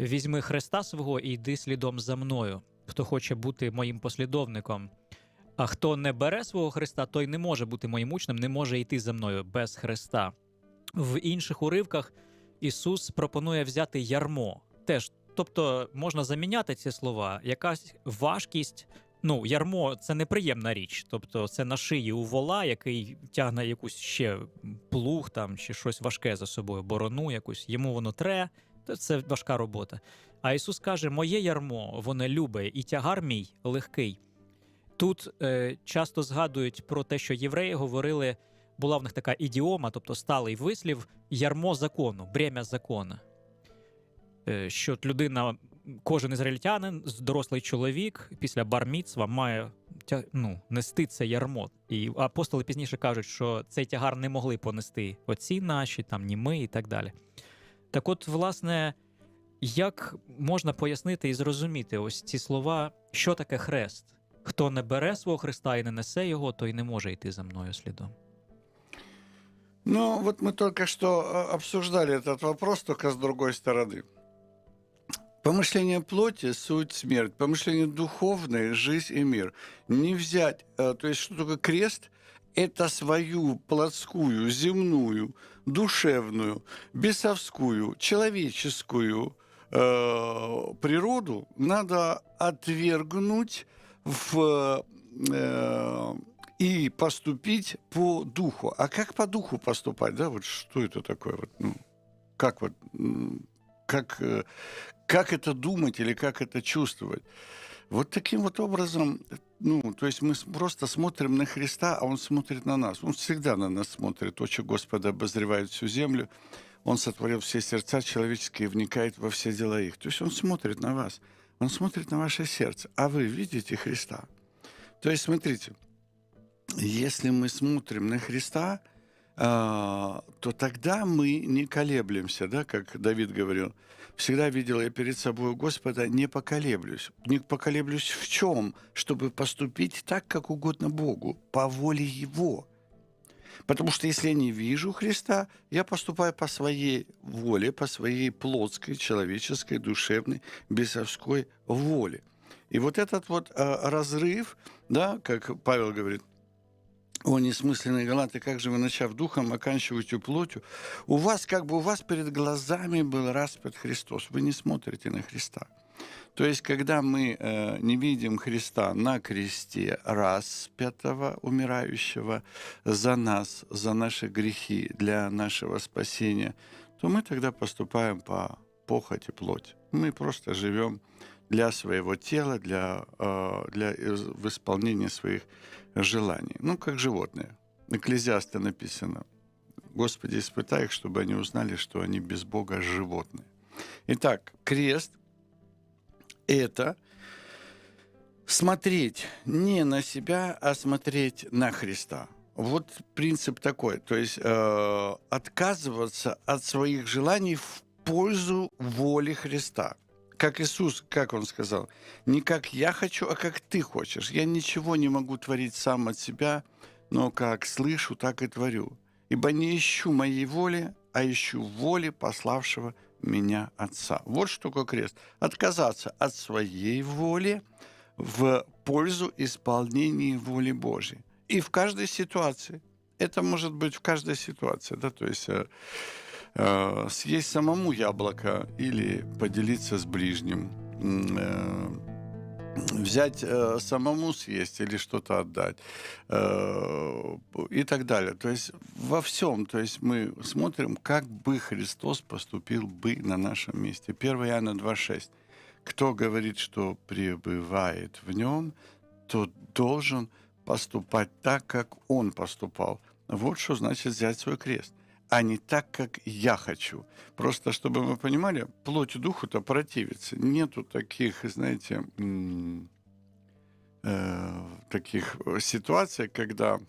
Візьми хреста свого і йди слідом за мною, хто хоче бути моїм послідовником. А хто не бере свого Христа, той не може бути моїм учнем, не може йти за мною без Христа. В інших уривках Ісус пропонує взяти ярмо. Теж, тобто, можна заміняти ці слова, якась важкість. Ну, ярмо це неприємна річ. Тобто, це на шиї у вола, який тягне якусь ще плуг там чи щось важке за собою, борону якусь, йому воно тре, то це важка робота. А Ісус каже: Моє ярмо, воно любе, і тягар мій легкий. Тут е, часто згадують про те, що євреї говорили, була в них така ідіома, тобто сталий вислів ярмо закону, бремя закону. Е, що людина, кожен ізраїльтянин, дорослий чоловік після барміцва має ну, нести це ярмо. І апостоли пізніше кажуть, що цей тягар не могли понести отці наші, там ні ми і так далі. Так от, власне, як можна пояснити і зрозуміти ось ці слова, що таке хрест? Хто не бере свого Христа і не несе його, той не може йти за мною слідом. Ну, вот мы только что э, обсуждали этот вопрос, только с другой стороны. Помышление плоти – суть смерть, помышление духовное – жизнь и мир. Не взять, э, то есть что такое крест – это свою плотскую, земную, душевную, бесовскую, человеческую э, природу надо отвергнуть в, э, и поступить по духу. А как по духу поступать? Да, вот что это такое? Вот, ну, как вот, как, э, как это думать или как это чувствовать? Вот таким вот образом, ну, то есть мы просто смотрим на Христа, а Он смотрит на нас. Он всегда на нас смотрит. Очи Господа обозревают всю землю. Он сотворил все сердца человеческие и вникает во все дела их. То есть Он смотрит на вас. Он смотрит на ваше сердце. А вы видите Христа? То есть, смотрите, если мы смотрим на Христа, то тогда мы не колеблемся, да, как Давид говорил. Всегда видел я перед собой Господа, не поколеблюсь. Не поколеблюсь в чем? Чтобы поступить так, как угодно Богу, по воле Его. Потому что если я не вижу Христа, я поступаю по своей воле, по своей плотской, человеческой, душевной, бесовской воле. И вот этот вот э, разрыв, да, как Павел говорит, о, несмысленные галаты, как же вы, начав духом, оканчиваете плотью? У вас, как бы у вас перед глазами был распят Христос. Вы не смотрите на Христа. То есть, когда мы э, не видим Христа на кресте распятого, умирающего за нас, за наши грехи, для нашего спасения, то мы тогда поступаем по похоти плоти. Мы просто живем для своего тела, для, э, для в исполнения своих желаний. Ну, как животные. Экклезиаста написано. Господи, испытай их, чтобы они узнали, что они без Бога животные. Итак, крест – это смотреть не на себя, а смотреть на Христа. Вот принцип такой. То есть э, отказываться от своих желаний в пользу воли Христа как Иисус, как Он сказал, не как я хочу, а как ты хочешь. Я ничего не могу творить сам от себя, но как слышу, так и творю. Ибо не ищу моей воли, а ищу воли пославшего меня Отца. Вот что такое крест. Отказаться от своей воли в пользу исполнения воли Божьей. И в каждой ситуации. Это может быть в каждой ситуации. Да? То есть э, съесть самому яблоко или поделиться с ближним, э, взять э, самому съесть или что-то отдать и так далее. То есть во всем, то есть мы смотрим, как бы Христос поступил бы на нашем месте. 1 Иоанна 2,6. Кто говорит, что пребывает в нем, тот должен поступать так, как он поступал. Вот что значит взять свой крест а не так, как я хочу. Просто чтобы мы понимали, плоть духу-то противится. Нету таких, знаете, э, таких ситуаций, когда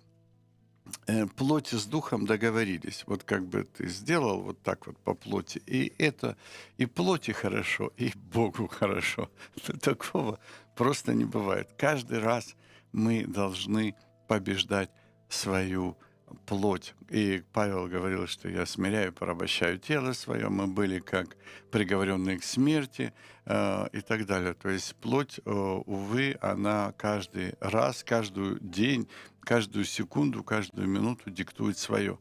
э, плоть с духом договорились. Вот как бы ты сделал вот так вот по плоти, и это и плоти хорошо, и Богу хорошо. Такого просто не бывает. Каждый раз мы должны побеждать свою плоть. И Павел говорил, что я смиряю, порабощаю тело свое. Мы были как приговоренные к смерти э, и так далее. То есть плоть, э, увы, она каждый раз, каждый день, каждую секунду, каждую минуту диктует свое.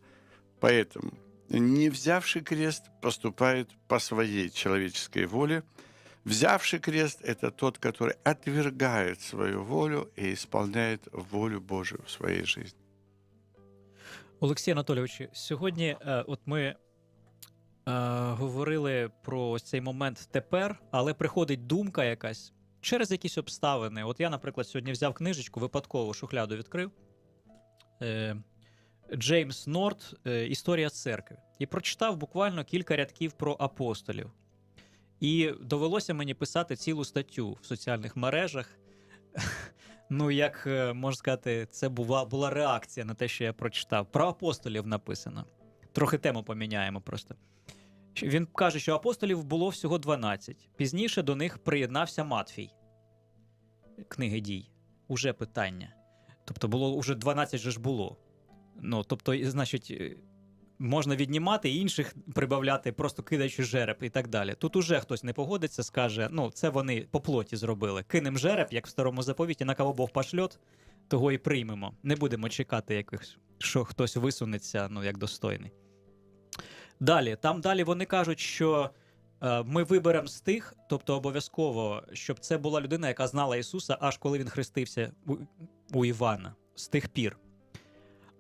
Поэтому не взявший крест поступает по своей человеческой воле. Взявший крест – это тот, который отвергает свою волю и исполняет волю Божию в своей жизни. Олексій Анатолійович, сьогодні е, от ми е, говорили про ось цей момент тепер, але приходить думка якась через якісь обставини. От я, наприклад, сьогодні взяв книжечку, випадково шухляду відкрив. Е, Джеймс Норт е, Історія церкви. І прочитав буквально кілька рядків про апостолів. І довелося мені писати цілу статтю в соціальних мережах. Ну, як е, можна сказати, це була, була реакція на те, що я прочитав. Про апостолів написано. Трохи тему поміняємо просто. Він каже, що апостолів було всього 12. Пізніше до них приєднався Матфій. Книги дій. Уже питання. Тобто, було уже 12 же ж було. Ну, тобто, значить, можна віднімати інших прибавляти, просто кидаючи жереб і так далі. Тут уже хтось не погодиться, скаже: ну, це вони по плоті зробили. Кинем жереб, як в старому заповіті, на кого Бог пошльот, того і приймемо. Не будемо чекати якихось, що хтось висунеться, ну, як достойний. Далі, там далі вони кажуть, що е, ми виберемо з тих, тобто обов'язково, щоб це була людина, яка знала Ісуса, аж коли він хрестився у Івана з тих пір.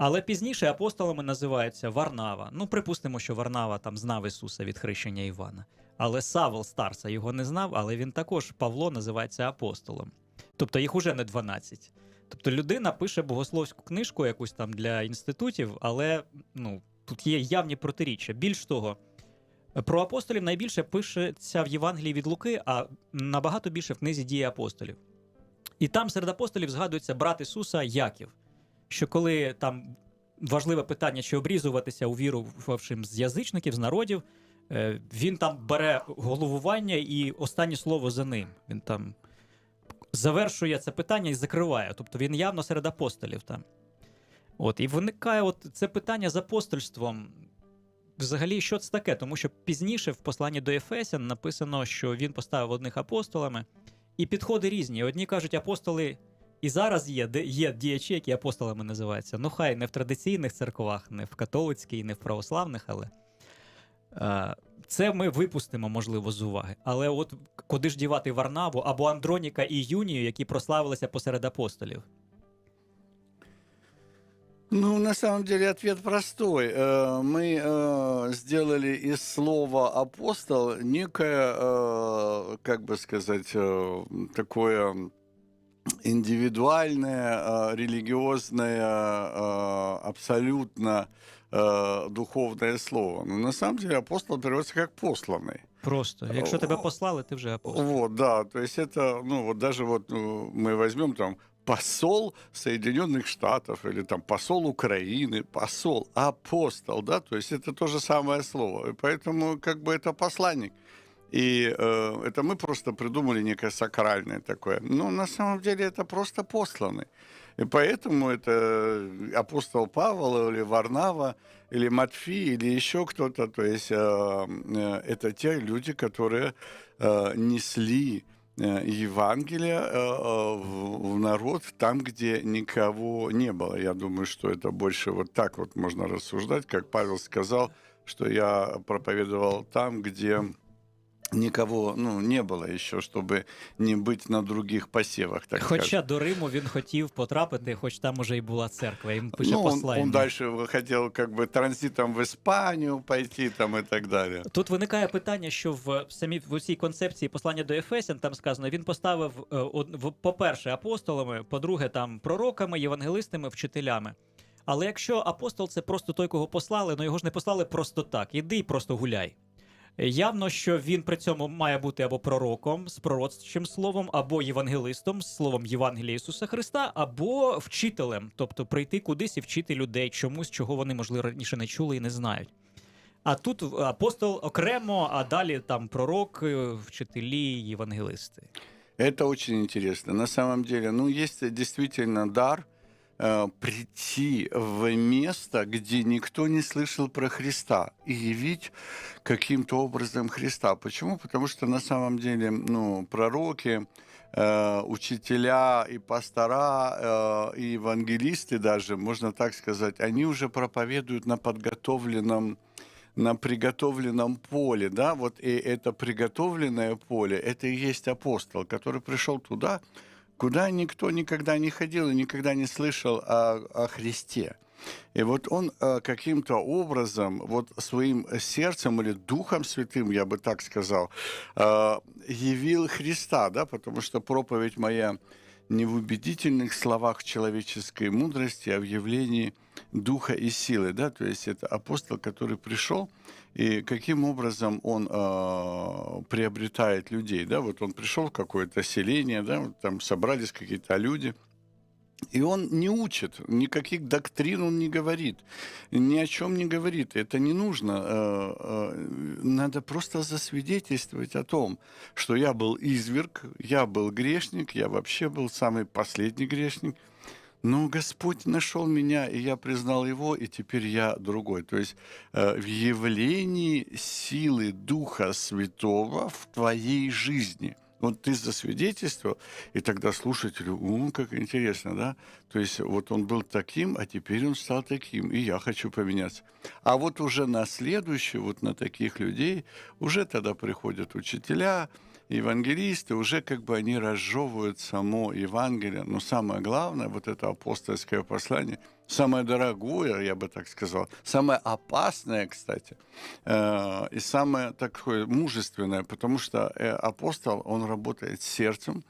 Але пізніше апостолами називаються Варнава. Ну, припустимо, що Варнава там знав Ісуса від хрещення Івана. Але Савл Старса його не знав, але він також Павло називається апостолом. Тобто їх уже не 12. Тобто людина пише богословську книжку якусь там для інститутів, але ну, тут є явні протиріччя. Більш того, про апостолів найбільше пишеться в Євангелії від Луки, а набагато більше в книзі дії апостолів. І там серед апостолів згадується брат Ісуса Яків що коли там важливе питання, чи обрізуватися увірувавшим з язичників, з народів, е, він там бере головування і останнє слово за ним. Він там завершує це питання і закриває. Тобто він явно серед апостолів там. От, і виникає от це питання з апостольством. Взагалі, що це таке? Тому що пізніше в посланні до Ефесян написано, що він поставив одних апостолами, і підходи різні. Одні кажуть, апостоли і зараз є, де є діячі, які апостолами називаються. Ну, хай не в традиційних церквах, не в католицькій, не в православних, але е, це ми випустимо, можливо, з уваги. Але от куди ж дівати Варнаву або Андроніка і Юнію, які прославилися посеред апостолів? Ну, на самом деле ответ простой. Э, Мы э, сделали из слова апостол некое, э, как бы сказать, э, такое индивидуальное, э, религиозное, э, абсолютно э, духовное слово. Но на самом деле апостол переводится как посланный. Просто. Якщо тебе послали, ти вже апостол. Вот, да, то есть это, ну, вот даже вот ну, мы возьмем там посол Соединенных Штатов или там посол Украины, посол, апостол, да, то есть это то же самое слово. И поэтому как бы это посланник. И э, это мы просто придумали некое сакральное такое. Но на самом деле это просто посланный. И поэтому это апостол Павел или Варнава, или Матфей, или еще кто-то. То есть э, э, это те люди, которые э, несли э, Евангелие э, э, в народ там, где никого не было. Я думаю, что это больше вот так вот можно рассуждать, как Павел сказал, что я проповедовал там, где никого ну, не было еще, чтобы не быть на других посевах, так Хоча скажем. до Риму він хотів потрапити, хоч там уже і була церква. Їм пише Ну, он, послання. он дальше хотел как бы транзитом в Испанию пойти там и так далее. Тут виникає питання, що в самій в цій концепції послання до Ефесян там сказано, він поставив е, од- в- по-перше, апостолами, по-друге, там пророками, євангелистами, вчителями. Але якщо апостол це просто той, кого послали, ну його ж не послали просто так. Іди і просто гуляй. Явно, що він при цьому має бути або пророком з пророцчим словом, або євангелистом з словом Євангелія Ісуса Христа, або вчителем, тобто прийти кудись і вчити людей чомусь, чого вони, можливо, раніше не чули і не знають. А тут апостол окремо, а далі там пророк, вчителі, євангелисти. Это очень интересно. На самом деле, ну, есть действительно дар, э, прийти в место, где никто не слышал про Христа, и явить каким-то образом Христа. Почему? Потому что на самом деле ну, пророки, э, учителя и пастора, э, и евангелисты даже, можно так сказать, они уже проповедуют на подготовленном на приготовленном поле, да, вот и это приготовленное поле, это и есть апостол, который пришел туда, куда никто никогда не ходил и никогда не слышал о, о Христе. И вот он э, каким-то образом, вот своим сердцем или Духом Святым, я бы так сказал, э, явил Христа, да, потому что проповедь моя не в убедительных словах человеческой мудрости, а в явлении духа и силы, да, то есть это апостол, который пришел, и каким образом он э, приобретает людей, да, вот он пришел в какое-то селение, да, вот там собрались какие-то люди, и он не учит, никаких доктрин он не говорит, ни о чем не говорит. Это не нужно. Э, э, надо просто засвидетельствовать о том, что я был изверг, я был грешник, я вообще был самый последний грешник. Но Господь нашел меня, и я признал Его, и теперь я другой. То есть э, в явлении силы Духа Святого в твоей жизни – вот ты засвидетельствовал, и тогда слушателю, у, как интересно, да? То есть вот он был таким, а теперь он стал таким, и я хочу поменяться. А вот уже на следующий, вот на таких людей, уже тогда приходят учителя, евангелисты, уже как бы они разжевывают само Евангелие. Но самое главное, вот это апостольское послание, самое дорогое, я бы так сказал, самое опасное, кстати, э, и самое такое мужественное, потому что э, апостол, он работает сердцем,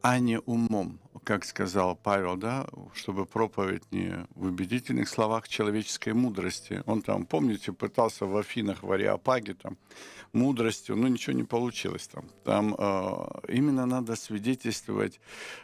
а не умом, как сказал Павел, да, чтобы проповедь не в убедительных словах человеческой мудрости. Он там, помните, пытался в Афинах, в Ариапаге, там, мудростью, но ничего не получилось там. Там э, именно надо свидетельствовать,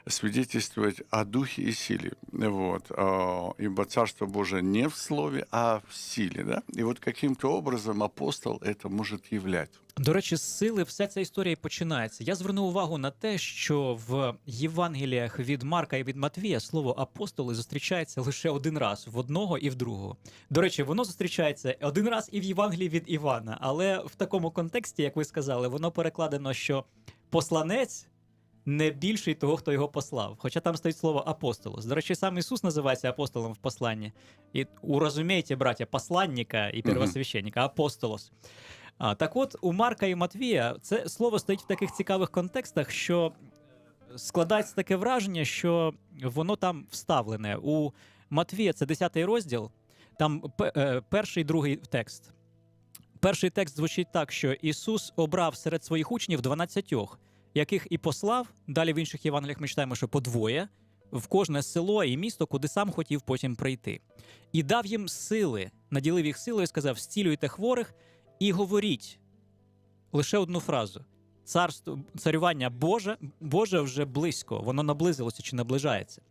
свидетельствовать о духе и силе. Вот. Э, ибо Царство Божие не в слове, а в силе. Да? И вот каким-то образом апостол это может являть. До речі, з сили вся ця історія і починається. Я звернув увагу на те, що в Євангеліях від Марка і від Матвія слово апостоли зустрічається лише один раз в одного і в другого. До речі, воно зустрічається один раз і в Євангелії від Івана, але в такому контексті, як ви сказали, воно перекладено, що посланець. Не більший того, хто його послав. Хоча там стоїть слово апостолос. До речі, сам Ісус називається апостолом в посланні. І урозумійте, браття, посланника і первосвященника, апостолос. А, Так от, у Марка і Матвія це слово стоїть в таких цікавих контекстах, що складається таке враження, що воно там вставлене. У Матвія це 10 розділ, там е, перший другий текст. Перший текст звучить так, що Ісус обрав серед своїх учнів 12, яких і послав. Далі в інших Євангеліях ми читаємо, що по двоє в кожне село і місто, куди сам хотів потім прийти. І дав їм сили, наділив їх силою сказав: стілюйте хворих і говоріть лише одну фразу: Царство царювання Боже Боже вже близько, воно наблизилося чи наближається.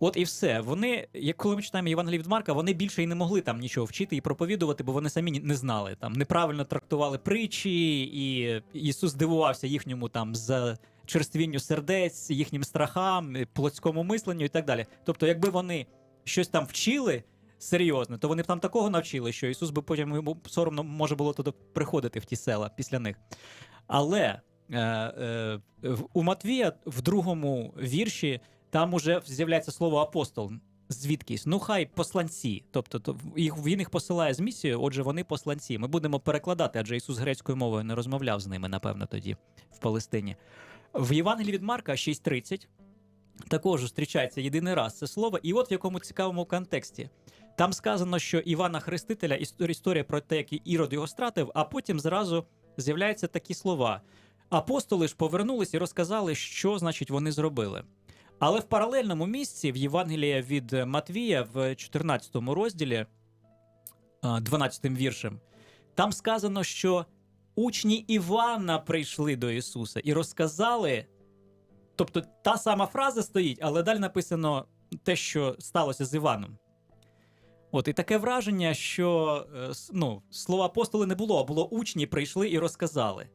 От і все. Вони, як коли ми читаємо Євангелії від Марка, вони більше і не могли там нічого вчити і проповідувати, бо вони самі не знали. Там неправильно трактували притчі, і Ісус здивувався їхньому там зачерствінню сердець, їхнім страхам, плотському мисленню і так далі. Тобто, якби вони щось там вчили серйозно, то вони б там такого навчили, що Ісус би потім йому соромно може було туди приходити в ті села після них. Але е, е, у Матвія в другому вірші там уже з'являється слово апостол. Звідкись, ну хай посланці, тобто то їх він їх посилає з місією, отже, вони посланці. Ми будемо перекладати, адже Ісус грецькою мовою не розмовляв з ними, напевно, тоді в Палестині. В Євангелії від Марка 6.30 також зустрічається єдиний раз це слово, і от в якому цікавому контексті. Там сказано, що Івана Хрестителя історія про те, як Ірод його стратив, а потім зразу з'являються такі слова. Апостоли ж повернулись і розказали, що значить вони зробили. Але в паралельному місці в Євангелії від Матвія в 14 розділі, 12 віршем, там сказано, що учні Івана прийшли до Ісуса і розказали. Тобто та сама фраза стоїть, але далі написано те, що сталося з Іваном. От і таке враження, що е, ну, слова апостоли не було, а було учні прийшли і розказали.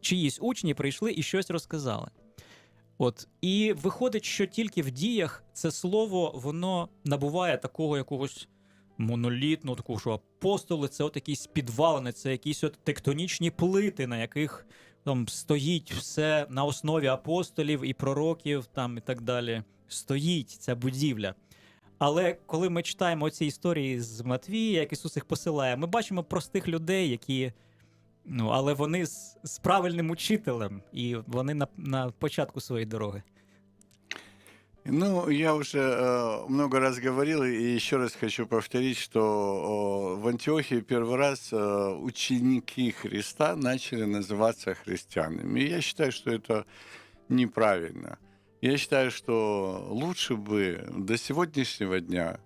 Чиїсь учні прийшли і щось розказали. От і виходить, що тільки в діях це слово воно набуває такого якогось монолітного, такого, що апостоли це от якісь підвалини, це якісь от тектонічні плити, на яких там стоїть все на основі апостолів і пророків, там і так далі. Стоїть ця будівля. Але коли ми читаємо ці історії з Матвія, як Ісус їх посилає, ми бачимо простих людей, які. Ну, але вони з, з правильним учителем, і вони на, на початку своєї дороги. Ну, я уже э, много раз говорил и еще раз хочу повторить, что э, в Антиохии первый раз э, ученики Христа начали называться христианами. И я считаю, что это неправильно. Я считаю, что лучше бы до сегодняшнего дня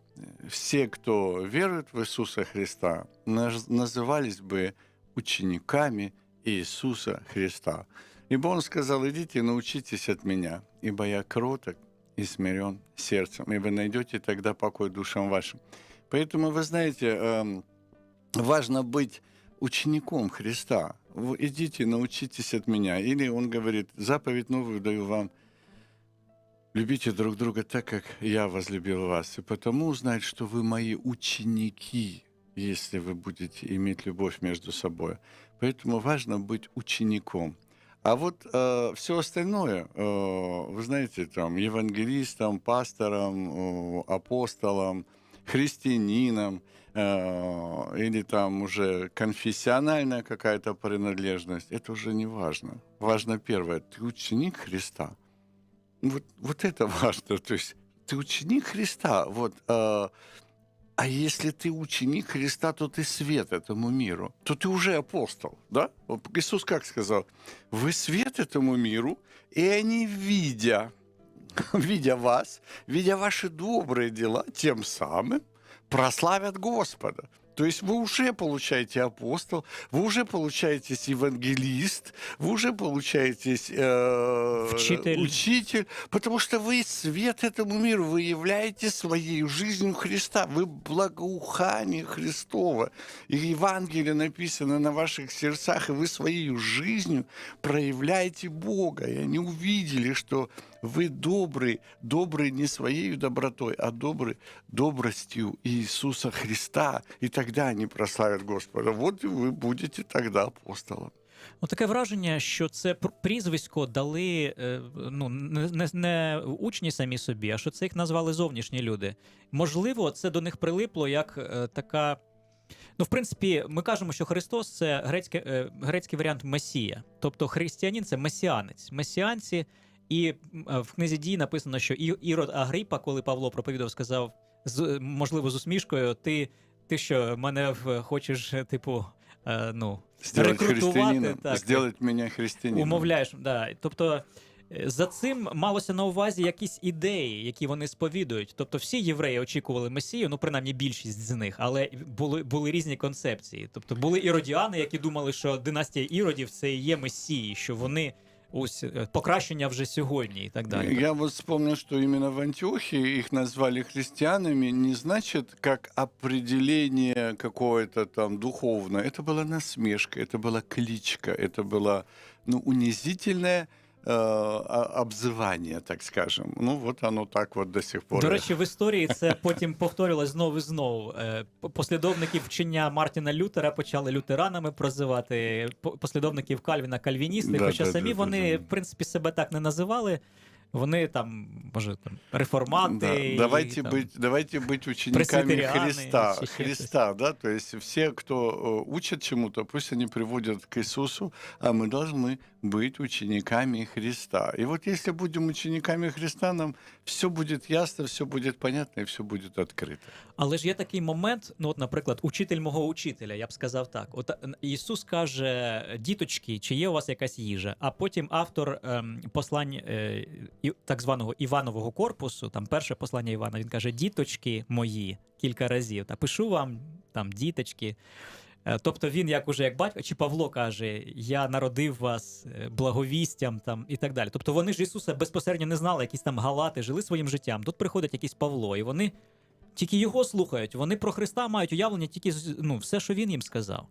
все, кто верует в Иисуса Христа, наз- назывались бы учениками Иисуса Христа. Ибо Он сказал, идите научитесь от меня, ибо я кроток и смирен сердцем, и вы найдете тогда покой душам вашим. Поэтому, вы знаете, эм, важно быть учеником Христа. Идите, научитесь от меня. Или он говорит, заповедь новую даю вам, любите друг друга так, как я возлюбил вас. И потому узнать, что вы мои ученики, если вы будете иметь любовь между собой. Поэтому важно быть учеником. А вот э, все остальное, э, вы знаете, там, евангелистам, пасторам, э, апостолам, христианинам, э, или там уже конфессиональная какая-то принадлежность, это уже не важно. Важно первое, ты ученик Христа. Вот, вот это важно. То есть ты ученик Христа. Вот, э, а если ты ученик Христа, то ты свет этому миру, то ты уже апостол, да? Иисус как сказал? Вы свет этому миру, и они, видя, видя вас, видя ваши добрые дела, тем самым прославят Господа. То есть вы уже получаете апостол, вы уже получаетесь евангелист, вы уже получаетесь э, Учитель. учитель, потому что вы свет этому миру, вы являете своей жизнью Христа, вы благоухание Христова. И Евангелие написано на ваших сердцах, и вы своей жизнью проявляете Бога. И они увидели, что вы добрый, добрый не своей добротой, а добрый добростью Иисуса Христа. И тогда они прославят Господа. Вот и вы будете тогда апостолом. Ну, таке враження, що це пр- прізвисько дали е, ну, не, не, не учні самі собі, а що це їх назвали зовнішні люди. Можливо, це до них прилипло як е, така. Ну, в принципі, ми кажемо, що Христос це грецьке, е, грецький варіант Месія. Тобто християнин це месіанець. Месіанці, і е, в книзі дій написано, що Ірод Агрипа, коли Павло проповідав, сказав, з, можливо, з усмішкою: ти, ти що, мене хочеш, типу, е, ну, Рекрутувати, христианином, так. сделать меня христианином. Умовляєш, да. Тобто е, за цим малося на увазі якісь ідеї, які вони сповідують. Тобто всі євреї очікували месію, ну принаймні більшість з них, але були, були різні концепції. Тобто були іродіани, які думали, що династія іродів це і є месії, що вони ось е, покращення вже сьогодні і так далі. Я вот вспомнил, что именно в Антиохии их назвали христианами, не значит как определение какое-то там духовное. Это была насмешка, это была кличка, это было ну, унизительное э, о- обзывание, так скажем. Ну вот оно так вот до сих пор. До речі, в історії це потім повторювалось знову і знову. Послідовники по- Послідовників вчення Мартіна Лютера почали лютеранами прозивати, по- послідовників Кальвіна кальвіністи. Да, Хоча да, самі да, да, вони, да. в принципі, себе так не називали. Вони там, може, там реформати. Да, і, давайте, там, быть, давайте быть учениками пресвитерианы, Христа. еще что-то. Христа, да, то есть все, кто э, учат чему-то, пусть они приводят к Иисусу, а мы должны быть учениками Христа. И вот если будем учениками Христа, нам все будет ясно, все будет понятно и все будет открыто. Але ж є такий момент, ну от, наприклад, учитель мого учителя, я б сказав так. От е, Ісус каже: діточки, чи є у вас якась їжа? А потім автор ем, послань е, так званого Іванового корпусу, там перше послання Івана, він каже: Діточки мої кілька разів. Та пишу вам там діточки. Е, Тобто він, як уже як батько, чи Павло каже, я народив вас е, благовістям там і так далі. Тобто вони ж Ісуса безпосередньо не знали, якісь там галати, жили своїм життям. Тут приходить якийсь Павло, і вони тільки його слухають. Вони про Христа мають уявлення тільки ну, все, що він їм сказав.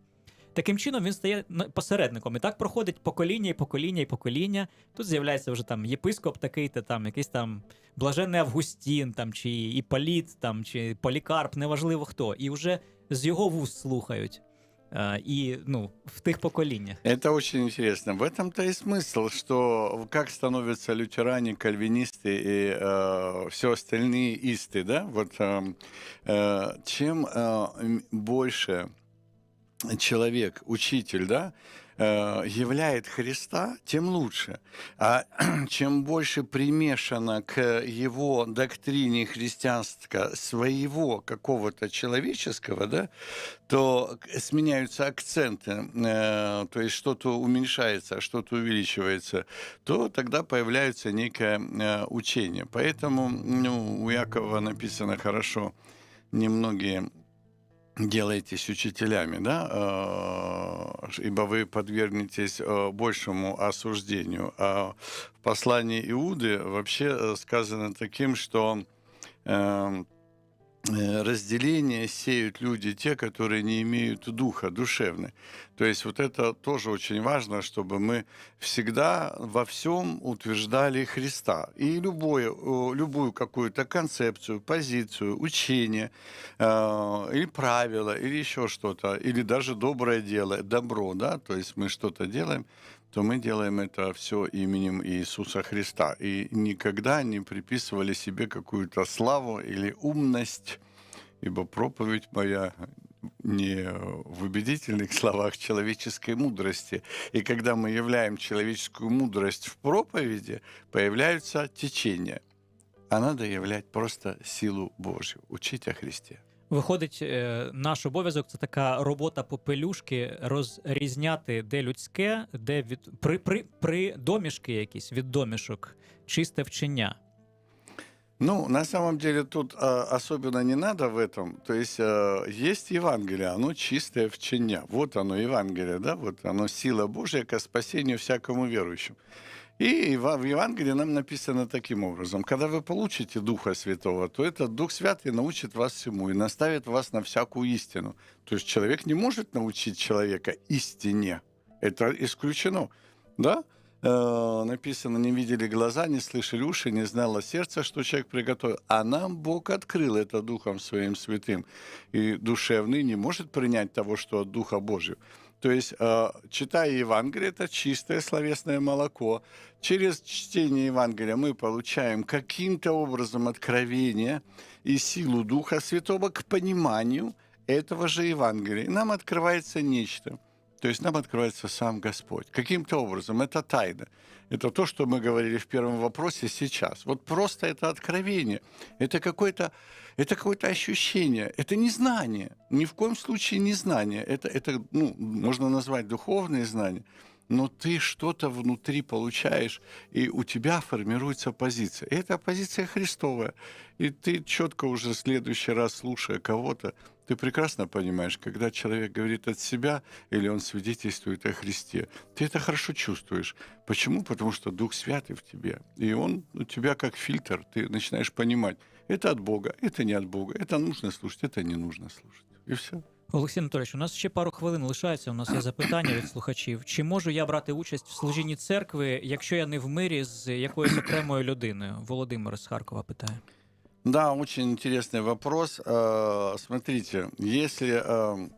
Таким чином він стає ну, посередником. І так проходить покоління і покоління і покоління. Тут з'являється вже там єпископ такий-то, там якийсь там блаженний Августін, там чи Іполіт, там чи Полікарп, неважливо хто. І вже з його вуст слухають. Е, І ну, в тих поколіннях. Это очень интересно. В этом-то и смысл, что как становятся лютеране, кальвинисты и э, все остальные исты, да? Вот э, э, чем э, м- больше человек, учитель, да, э, являет Христа, тем лучше. А чем больше примешано к его доктрине христианства своего какого-то человеческого, да, то сменяются акценты, э, то есть что-то уменьшается, а что-то увеличивается, то тогда появляется некое э, учение. Поэтому ну, у Якова написано хорошо, немногие делаетесь учителями, да, э, ибо вы подвергнетесь э, большему осуждению. А в послании Иуды вообще э, сказано таким, что э, э, разделение сеют люди те, которые не имеют духа, душевный. То есть вот это тоже очень важно, чтобы мы всегда во всем утверждали Христа. И любое, э, любую какую-то концепцию, позицию, учение, э, или правило, или еще что-то, или даже доброе дело, добро, да, то есть мы что-то делаем, то мы делаем это все именем Иисуса Христа. И никогда не приписывали себе какую-то славу или умность, ибо проповедь моя не в убедительных словах человеческой мудрости. И когда мы являем человеческую мудрость в проповеди, появляются течения. А надо являть просто силу Божью, учить о Христе. Виходить, е, наш обов'язок це така робота попелюшки, розрізняти, де людське, де від при, при, при домішки якісь від домішок, чисте вчення. Ну, на самом деле тут а, особенно не надо в этом. То есть а, есть Евангелие, оно чистое вчення. Вот оно, Евангелие, да, вот оно сила Божья ко спасению всякому верующему. И в Евангелии нам написано таким образом. Когда вы получите Духа Святого, то этот Дух Святый научит вас всему и наставит вас на всякую истину. То есть человек не может научить человека истине. Это исключено. Да? Э, написано, не видели глаза, не слышали уши, не знало сердце, что человек приготовил. А нам Бог открыл это Духом Своим Святым. И душевный не может принять того, что от Духа Божьего. То есть, э, читая Евангелие, это чистое словесное молоко. Через чтение Евангелия мы получаем каким-то образом откровение и силу Духа Святого к пониманию этого же Евангелия. И нам открывается нечто. То есть нам открывается сам Господь. Каким-то образом. Это тайна. Это то, что мы говорили в первом вопросе сейчас. Вот просто это откровение. Это какое-то это какое-то ощущение. Это не знание. Ни в коем случае не знание. Это, это ну, можно назвать духовные знания. Но ты что-то внутри получаешь, и у тебя формируется позиция. И это позиция Христовая. И ты четко уже в следующий раз, слушая кого-то, ты прекрасно понимаешь, когда человек говорит от себя или он свидетельствует о Христе, ты это хорошо чувствуешь. Почему? Потому что Дух Святый в тебе. И он у тебя как фильтр. Ты начинаешь понимать, это от Бога, это не от Бога, это нужно слушать, это не нужно слушать. И все. Олексій Анатолійович, у нас ще пару хвилин лишається. У нас є запитання від слухачів. Чи можу я брати участь в служінні церкви, якщо я не в мирі з якоюсь окремою людиною? Володимир з Харкова питає. Да, очень интересный вопрос. Э, Смотрите, если, э,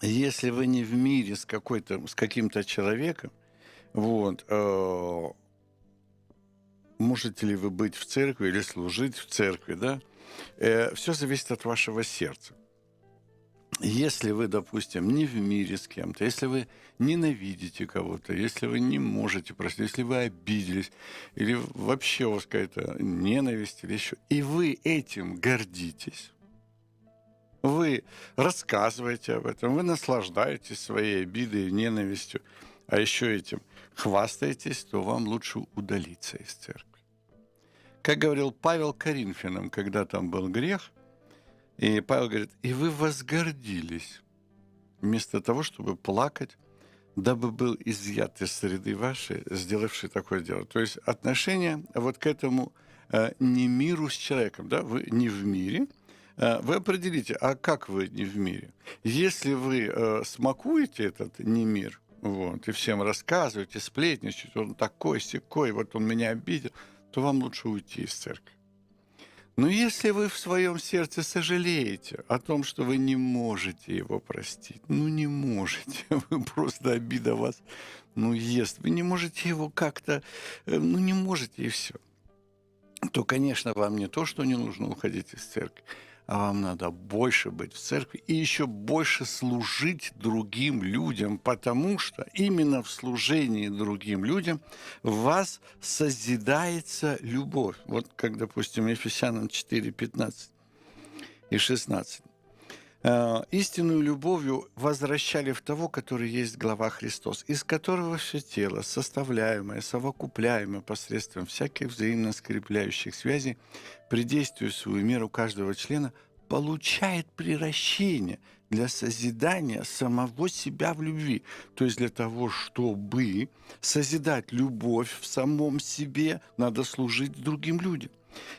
если вы не в мире с, какой-то, с каким-то человеком, вот, э, можете ли вы быть в церкви или служить в церкви, да? Все зависит от вашего сердца. Если вы, допустим, не в мире с кем-то, если вы ненавидите кого-то, если вы не можете простить, если вы обиделись, или вообще у вас какая-то ненависть или еще, и вы этим гордитесь, вы рассказываете об этом, вы наслаждаетесь своей обидой и ненавистью, а еще этим хвастаетесь, то вам лучше удалиться из церкви. Как говорил Павел Коринфянам, когда там был грех, и Павел говорит, и вы возгордились, вместо того, чтобы плакать, дабы был изъят из среды вашей, сделавший такое дело. То есть отношение вот к этому э, не миру с человеком, да, вы не в мире, Э, Вы определите, а как вы не в мире? Если вы э, смакуете этот не мир, вот, и всем рассказываете, сплетничаете, он такой, секой, вот он меня обидел, то вам лучше уйти из церкви. Но если вы в своем сердце сожалеете о том, что вы не можете его простить, ну не можете, вы просто обида вас, ну ест, вы не можете его как-то, э, ну не можете и все, то, конечно, вам не то, что не нужно уходить из церкви, а вам надо больше быть в церкви и еще больше служить другим людям, потому что именно в служении другим людям в вас созидается любовь. Вот как, допустим, Ефесянам 4, 15 и 16. Э, Истинную любовью возвращали в того, который есть глава Христос, из которого все тело, составляемое, совокупляемое посредством всяких взаимно скрепляющих связей, при действии свою меру каждого члена получает приращение для созидания самого себя в любви. То есть для того, чтобы созидать любовь в самом себе, надо служить другим людям.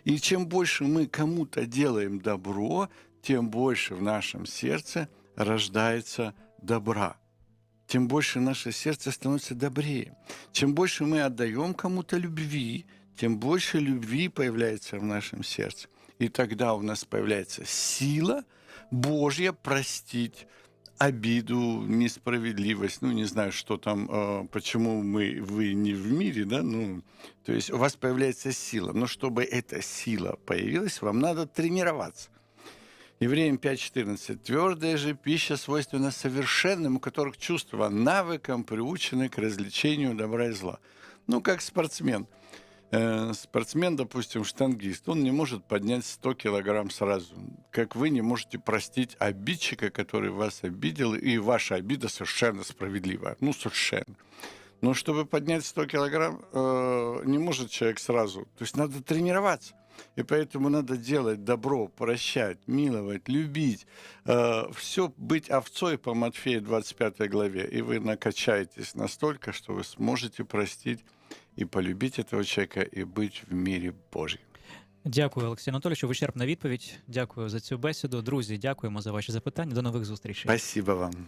И чем больше мы кому-то делаем добро, тем больше в нашем сердце рождается добра. Тем больше наше сердце становится добрее. Чем больше мы отдаем кому-то любви, тем больше любви появляется в нашем сердце. И тогда у нас появляется сила Божья простить обиду, несправедливость, ну, не знаю, что там, э, почему мы, вы не в мире, да, ну, то есть у вас появляется сила. Но чтобы эта сила появилась, вам надо тренироваться. Евреям 5.14. Твердая же пища свойственна совершенным, у которых чувства навыкам приучены к развлечению добра и зла. Ну, как спортсмен. Э, спортсмен, допустим, штангист, он не может поднять 100 килограмм сразу. Как вы не можете простить обидчика, который вас обидел, и ваша обида совершенно справедлива. Ну, совершенно. Но чтобы поднять 100 килограмм, э, не может человек сразу. То есть надо тренироваться. И поэтому надо делать добро, прощать, миловать, любить. все быть овцой по Матфею 25 главе. И вы накачаетесь настолько, что вы сможете простить и полюбить этого человека, и быть в мире Божьем. Дякую, Олексій Анатолійовичу. Вичерпна відповідь. Дякую за цю бесіду. Друзі, дякуємо за ваші запитання. До нових зустрічей. Спасибо вам.